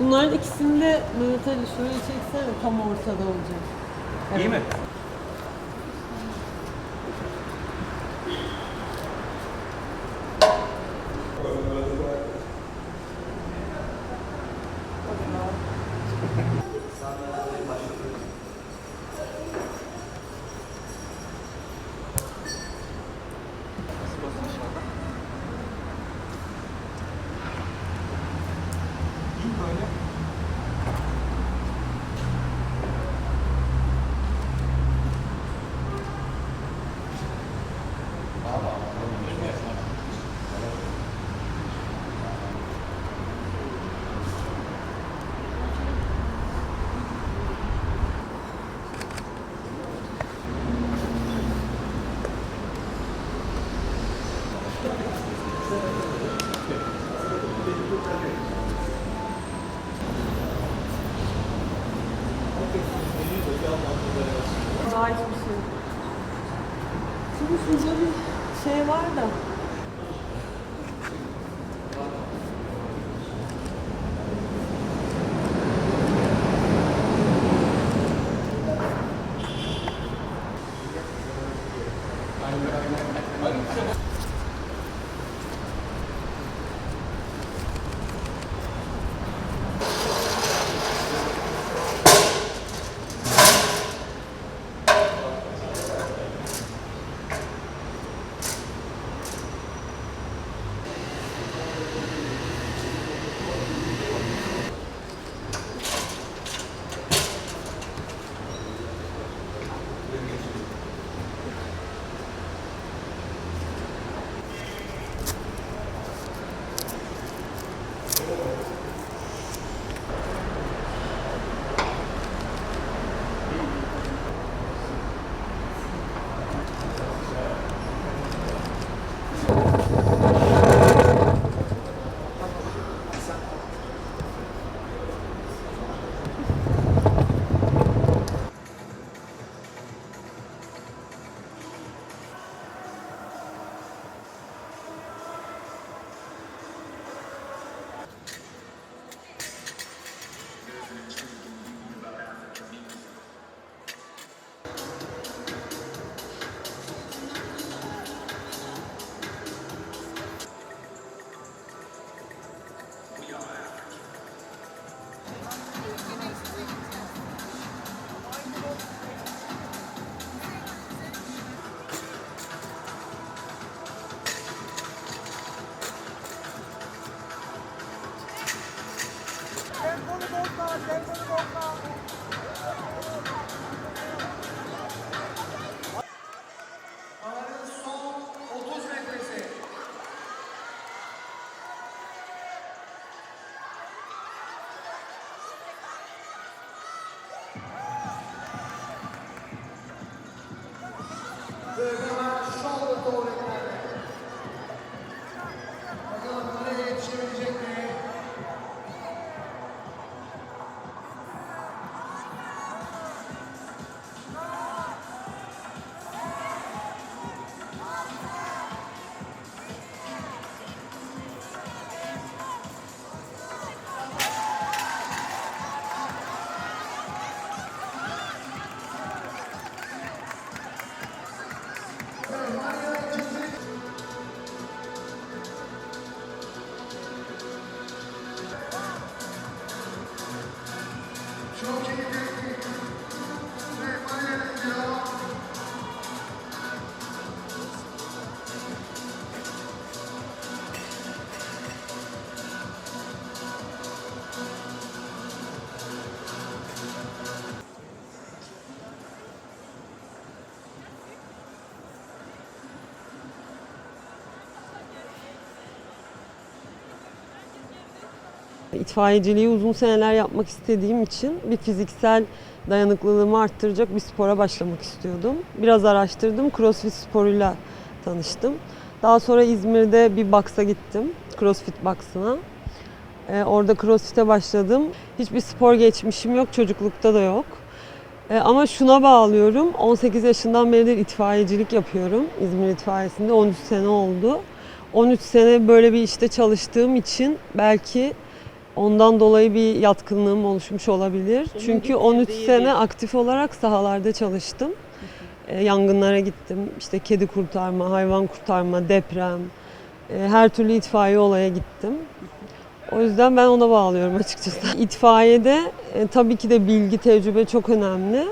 Bunların ikisinde Mehmet Ali şöyle çeksene tam ortada olacak. İyi mi? İyi Daha hiçbir şey. Şimdi şurada bir şey var da. İtfaiyeciliği uzun seneler yapmak istediğim için bir fiziksel dayanıklılığımı arttıracak bir spora başlamak istiyordum. Biraz araştırdım, crossfit sporuyla tanıştım. Daha sonra İzmir'de bir box'a gittim, crossfit box'ına. Ee, orada crossfit'e başladım. Hiçbir spor geçmişim yok, çocuklukta da yok. E, ama şuna bağlıyorum. 18 yaşından beridir itfaiyecilik yapıyorum. İzmir itfaiyesinde 13 sene oldu. 13 sene böyle bir işte çalıştığım için belki ondan dolayı bir yatkınlığım oluşmuş olabilir. Çünkü 13 sene aktif olarak sahalarda çalıştım. E, yangınlara gittim. İşte kedi kurtarma, hayvan kurtarma, deprem, e, her türlü itfaiye olaya gittim. O yüzden ben ona bağlıyorum açıkçası. İtfaiyede e, tabii ki de bilgi, tecrübe çok önemli.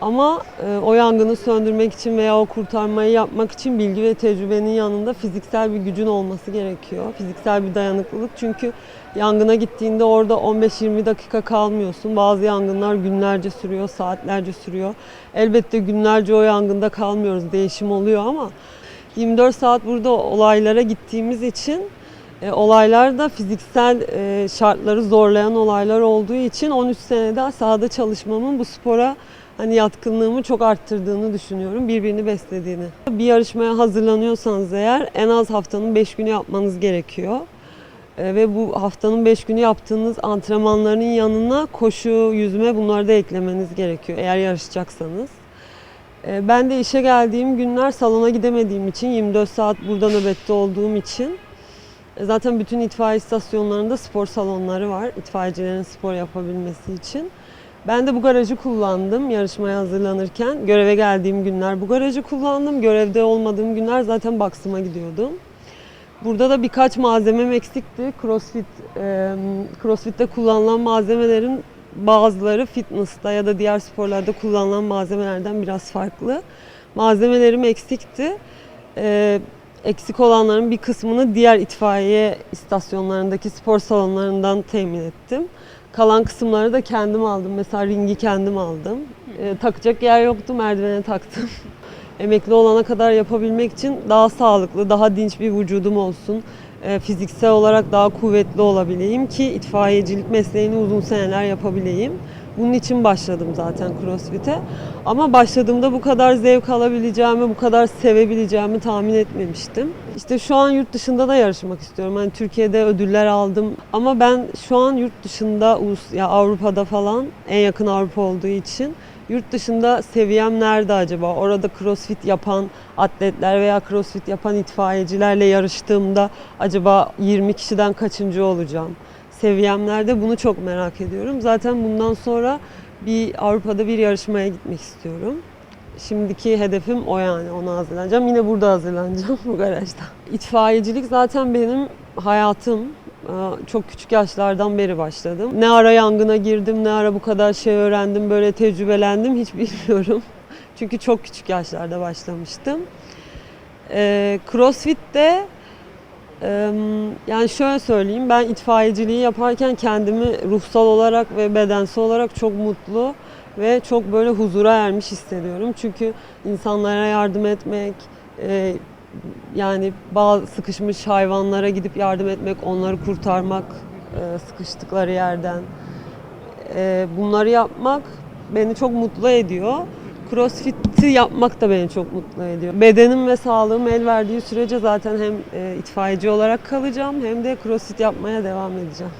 Ama e, o yangını söndürmek için veya o kurtarmayı yapmak için bilgi ve tecrübenin yanında fiziksel bir gücün olması gerekiyor. Fiziksel bir dayanıklılık. Çünkü yangına gittiğinde orada 15-20 dakika kalmıyorsun. Bazı yangınlar günlerce sürüyor, saatlerce sürüyor. Elbette günlerce o yangında kalmıyoruz, değişim oluyor ama 24 saat burada olaylara gittiğimiz için e, olaylar da fiziksel e, şartları zorlayan olaylar olduğu için 13 senede sahada çalışmamın bu spora hani yatkınlığımı çok arttırdığını düşünüyorum. Birbirini beslediğini. Bir yarışmaya hazırlanıyorsanız eğer en az haftanın 5 günü yapmanız gerekiyor. E, ve bu haftanın 5 günü yaptığınız antrenmanların yanına koşu, yüzme bunları da eklemeniz gerekiyor eğer yarışacaksanız. E, ben de işe geldiğim günler salona gidemediğim için 24 saat burada nöbette olduğum için e, Zaten bütün itfaiye istasyonlarında spor salonları var. itfaiyecilerin spor yapabilmesi için. Ben de bu garajı kullandım yarışmaya hazırlanırken. Göreve geldiğim günler bu garajı kullandım. Görevde olmadığım günler zaten Baksım'a gidiyordum. Burada da birkaç malzemem eksikti. Crossfit, e, Crossfit'te kullanılan malzemelerin bazıları fitness'ta ya da diğer sporlarda kullanılan malzemelerden biraz farklı. Malzemelerim eksikti. E, eksik olanların bir kısmını diğer itfaiye istasyonlarındaki spor salonlarından temin ettim. Kalan kısımları da kendim aldım. Mesela ringi kendim aldım. Ee, takacak yer yoktu, merdivene taktım. Emekli olana kadar yapabilmek için daha sağlıklı, daha dinç bir vücudum olsun. Ee, fiziksel olarak daha kuvvetli olabileyim ki itfaiyecilik mesleğini uzun seneler yapabileyim. Bunun için başladım zaten CrossFit'e. Ama başladığımda bu kadar zevk alabileceğimi, bu kadar sevebileceğimi tahmin etmemiştim. İşte şu an yurt dışında da yarışmak istiyorum. Hani Türkiye'de ödüller aldım ama ben şu an yurt dışında, ya Avrupa'da falan en yakın Avrupa olduğu için yurt dışında seviyem nerede acaba? Orada CrossFit yapan atletler veya CrossFit yapan itfaiyecilerle yarıştığımda acaba 20 kişiden kaçıncı olacağım? Seviyem nerede bunu çok merak ediyorum. Zaten bundan sonra bir Avrupa'da bir yarışmaya gitmek istiyorum. Şimdiki hedefim o yani ona hazırlanacağım. Yine burada hazırlanacağım bu garajda. İtfaiyecilik zaten benim hayatım. Ee, Çok küçük yaşlardan beri başladım. Ne ara yangına girdim, ne ara bu kadar şey öğrendim, böyle tecrübelendim hiç bilmiyorum. Çünkü çok küçük yaşlarda başlamıştım. Ee, Crossfit'te Eee, Yani şöyle söyleyeyim, ben itfaiyeciliği yaparken kendimi ruhsal olarak ve bedensel olarak çok mutlu ve çok böyle huzura ermiş hissediyorum. Çünkü insanlara yardım etmek, eee, yani bazı sıkışmış hayvanlara gidip yardım etmek, onları kurtarmak eee, sıkıştıkları yerden, eee, bunları yapmak beni çok mutlu ediyor. Crossfit'i yapmak da beni çok mutlu ediyor. Bedenim ve sağlığım el verdiği sürece zaten hem e, itfaiyeci olarak kalacağım hem de crossfit yapmaya devam edeceğim.